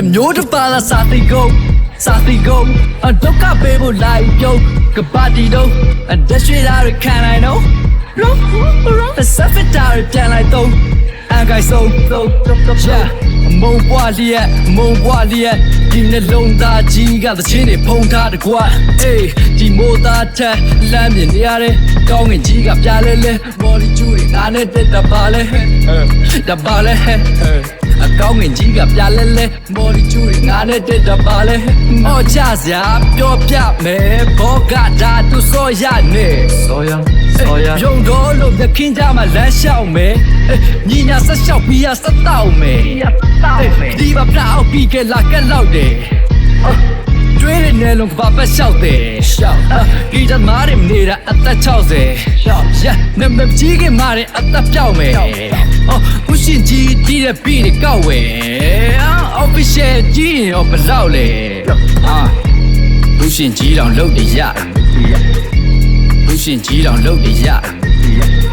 တမျိုးတစ်ပါလာစာတိကုန်စာတိကုန်အဒုက္ခပေးဖို့လိုက်ပြုတ်ကပါတီတော့အဒက်ရွှေလာရခံနိုင်တော့လုံးလုံးအစဖစ်တာရပြန်လိုက်တော့အန်ကိုင်ဆုံးတော့တော့ရှာမုံပွားလျက်မုံပွားလျက်ဒီနှလုံးသားကြီးကသချင်းတွေဖုံးထားတကွာအေးဒီမိုးသားထက်လမ်းမြင်နေရတယ်ကောင်းငင်ကြီးကပြလဲလဲမော်လီကျူတွေငါနဲ့တက်တပါလဲတပါလဲအ ကောင်းငင်ကြီးကပြလဲလဲမော်လီကျူတွေငါနဲ့တက်တပါလဲအော်ချစရာပြောပြမယ်ဘောကဒါသူစောရနေစောရစောရယုံတော်လို့မြခင်ကြမှာလမ်းလျှောက်မယ်ညီညာဆက်လျှောက်ပြီးရဆက်တောက်မယ်ဒီပါပလောက်ပြီးကလာကလောက်တယ်ကျွေးတဲ့နယ်လုံးကဘာပဲလျှောက်တယ် ရှောက်ဒီတမားရနေတာအသက်60ရှောက်ရနမကြီးကမာရအသက်ပြောက်မယ်အော်ဥရှင်ကြီးတီးတဲ့ပြီးနေကောက်ဝဲအော် official ကြီးရင်ရောဘလောက်လဲဟာဥရှင်ကြီးတောင်လုပ်တယ်ရဥရှင်ကြီးတောင်လုပ်တယ်ရ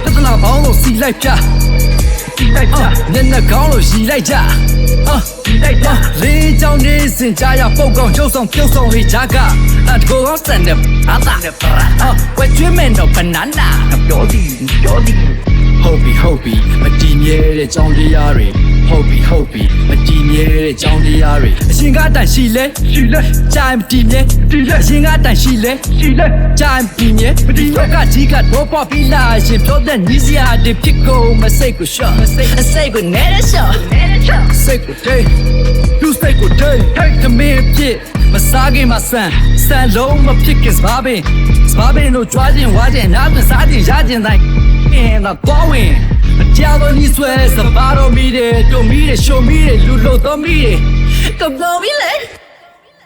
ပြဿနာပေါင်းလို့စီလိုက်ပြစီလိုက်ပြညနေကောင်းလို့ရီလိုက်ကြအာလိုက်ကြလေးချောင်းနေစင်ကြရပုတ်ကောင်ကျုပ်ဆောင်ပြုတ်ဆောင်လေးဂျာက အတကောစန်တဲ့အာတာအာဝဲကျွေးမယ်တော့ဘနာနာပြောသည်ပြောသည်ဟုတ်ပြီဟုတ်ပြီမတည်မြဲတဲ့ကြောင်းတရားတွေဟုတ်ပြီဟုတ်ပြီမတည်မြဲတဲ့ကြောင်းတရားတွေအရှင်ကတိုင်ရှိလဲရှိလဲကြိုင်မတည်မြဲတည်လဲအရှင်ကတိုင်ရှိလဲရှိလဲကြိုင်မတည်မြဲမတည်မြဲကကြီးကတော့ပေါ်ပြီးလာရှင်ပြောတဲ့ညီစရာတွေဖြစ်ကုန်မစိတ်ကိုရှော့မစိတ်အစိတ်ကိုနဲတဲ့ရှော့နဲတဲ့ရှော့စိတ်ကိုတေးသူစိတ်ကိုတေးဟဲ့ကမင်းဖြစ်မ စားခင်မဆန်ဆန်လုံးမဖြစ်ခင်စပါပင်စပါပင်တို့ကြွားခြင်းဝါခြင်းနားမစားခြင်းရခြင်းတိုင်းအင်းတော့ကောင်းဝင်အကြောင်းကြီးဆွဲစပါတော့မိတယ်တို့မိတယ်ရှိုမိတယ်လူလို့တော့မိတယ်ကပ်လို့မိလေ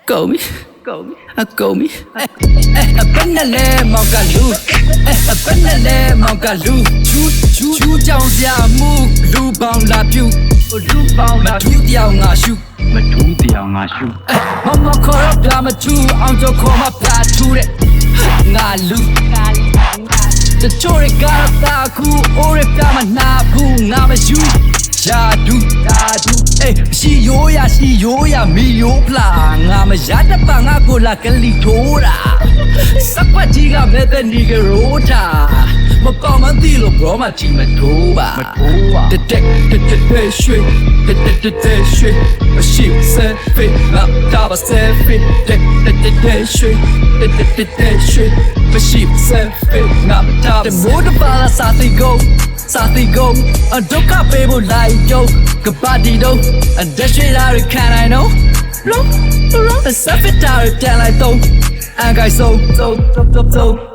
ကုန်ပြီကုန်ပြီအကုန်ပြီ အပန်းနဲ့လဲမောက်ကလူအပန်းနဲ့လဲမောက်ကလူချူချူချူကြောင်စရာမှုလူပေါင်းလာပြူလူပေါင်းလာပြူတောင်ငါရှုမထူးတရားငါရှုမမခေါ်ရပြမချူအောင်တော့ခေါ်မပြထူတဲ့ငါလူတချို့ရကတာကူအိုရပြမနာဘူးငါမယူယာဒူယာဒူအေးရှိရိုးရရှိရိုးရမီယိုဖလာငါ မရတပငါကိုလာကလီထိုးတာစက်ပတ်ကြီးကမဲ့တဲ့နီဂရိုတာမကောင်းမသိလို့ bro မချီမထိုးပါမထိုးပါတက်တက်တက်တက်ရွှေတက်တက်တက်တက်ရွှေမရှိစဲဖေးလာတာပါစဲဖေးတက်တက်တက်တက်ရွှေတက်တက်တက်တက်ရွှေမရှိစဲဖေးငါတာတမိုးတပါလာစာတိကုန် စာတိကုန်အဒုက္ခပေးဖို့လိုက်ပြုတ်ကပါတီတော့အဒက်ရွှေလာရခံနိုင်တော့လုံးလုံးစဖစ်တာပြန်လိုက်တော့အန်ကိုင်ဆုံးဆုံးဆုံးဆုံး